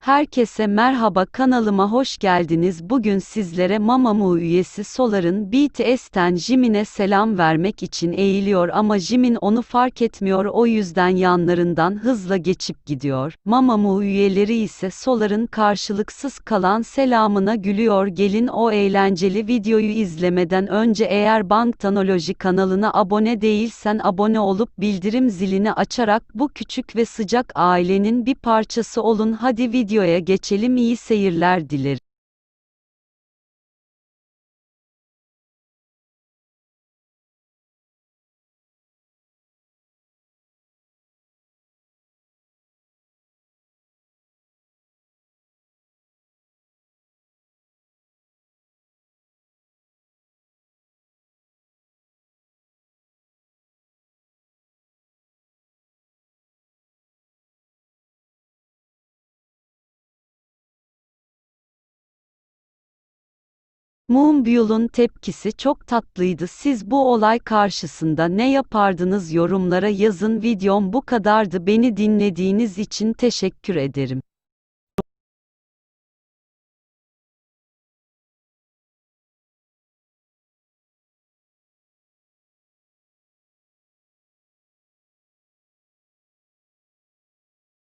Herkese merhaba kanalıma hoş geldiniz. Bugün sizlere Mamamoo üyesi Solar'ın BTS'ten Jimin'e selam vermek için eğiliyor ama Jimin onu fark etmiyor o yüzden yanlarından hızla geçip gidiyor. Mamamoo üyeleri ise Solar'ın karşılıksız kalan selamına gülüyor. Gelin o eğlenceli videoyu izlemeden önce eğer Banktanoloji kanalına abone değilsen abone olup bildirim zilini açarak bu küçük ve sıcak ailenin bir parçası olun. Hadi videoya geçelim iyi seyirler dilerim. Moonbyul'un tepkisi çok tatlıydı. Siz bu olay karşısında ne yapardınız yorumlara yazın. Videom bu kadardı. Beni dinlediğiniz için teşekkür ederim.